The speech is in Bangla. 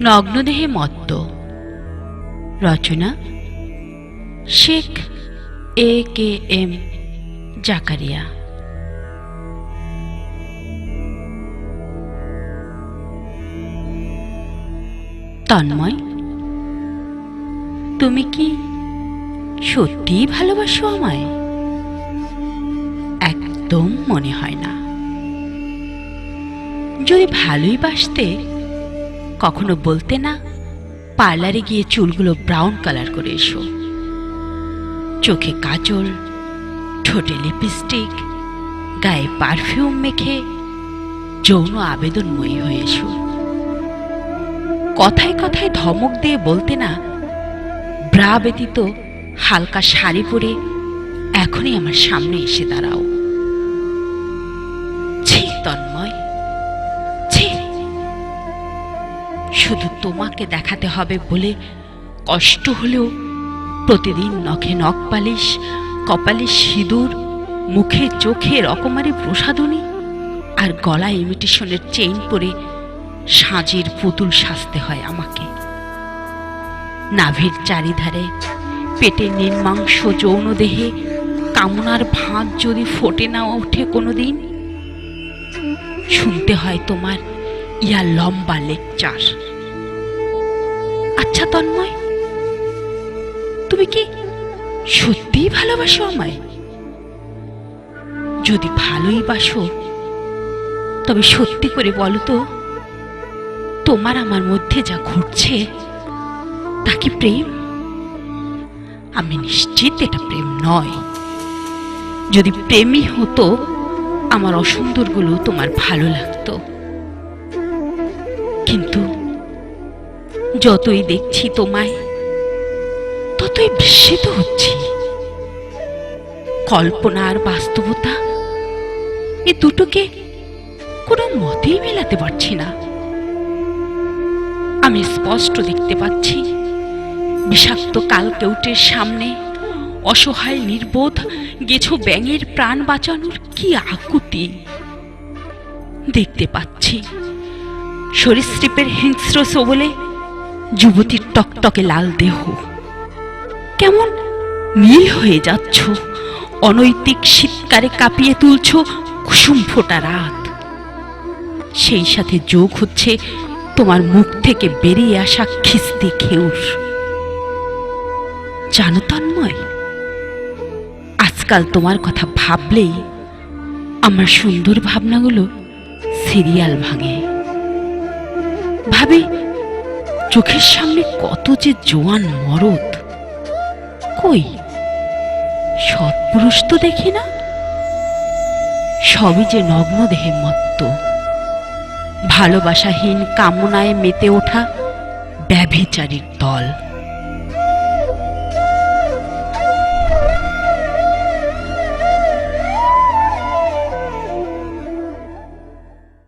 নগ্নদেহে মত্ত। রচনা Sheikh A K M Zakaria. Tanmoy, তুমি কি সত্যিই ভালোবাসো আমায়? একদম মনে হয় না। যদি ভালোই বাসতে কখনো বলতে না, পার্লারে গিয়ে চুলগুলো ব্রাউন কালার করে এসো। চোখে কাজল, ঠোঁটে লিপস্টিক, গায়ে পারফিউম মেখে যৌন আবেদনময়ী হয়ে এসো। কথায় কথায় ধমক দিয়ে বলতে না, ব্রা ব্যতীত হালকা শাড়ি পরে এখনই আমার সামনে এসে দাঁড়াও। ছি, তন্ময়। শুধু তোমাকে দেখাতে হবে বলে কষ্ট হলেও প্রতিদিন নখে নখ পালিশ, কপালে সিঁদুর, মুখে চোখে রকমারি প্রসাদনী আর গলায় ইমিটেশনের চেইন পরে সাজের পুতুল সাজতে হয় আমাকে। নাভির চারিধারে পেটের নির্মাংস যৌন দেহে কামনার ভাঁজ যদি ফোটে না ওঠে কোনোদিন, শুনতে হয় তোমার ইয়া লম্বা লেকচার। আচ্ছা তন্ময়, তুমি কি সত্যিই ভালোবাসো আমায়? যদি ভালোই বাসো, তবে সত্যি করে বলো তো, তোমার আমার মধ্যে যা ঘটছে, তা কি প্রেম? আমি নিশ্চিত এটা প্রেম নয়। যদি প্রেমই হতো, আমার অসুন্দরগুলো তোমার ভালো লাগতো। কিন্তু যতই দেখছি তোমায়, ততই বিস্মিত হচ্ছি। কল্পনা আর বাস্তবতা এ দুটোকে কোনো মতেই মেলাতে পারছি না। আমি স্পষ্ট দেখতে পাচ্ছি, বিষাক্ত কালকেউটের সামনে অসহায় নির্বোধ গেছো ব্যাঙের প্রাণ বাঁচানোর কি আকুতি। দেখতে পাচ্ছি সরীসৃপের হিংস্র সবলে যুবতীর টকটকে লাল দেহ। কেমন নীল হয়ে যাচ্ছ, অনৈতিক শীতকারে কাঁপিয়ে তুলছ কুসুম ফোটা রাত। সেই সাথে যোগ হচ্ছে তোমার মুখ থেকে বেরিয়ে আসা খিস্তি খেউর। জানো তন্ময়, আজকাল তোমার কথা ভাবলেই আমার সুন্দর ভাবনাগুলো সিরিয়াল ভাঙে। ভাবি, চোখের সামনে কত যে জোয়ান মরদ। কই? সৎপুরুষ তো দেখি না। সবই যে নগ্ন দেহে মত্ত ভালোবাসাহীন কামনায় মেতে ওঠা ব্যভিচারীর দল।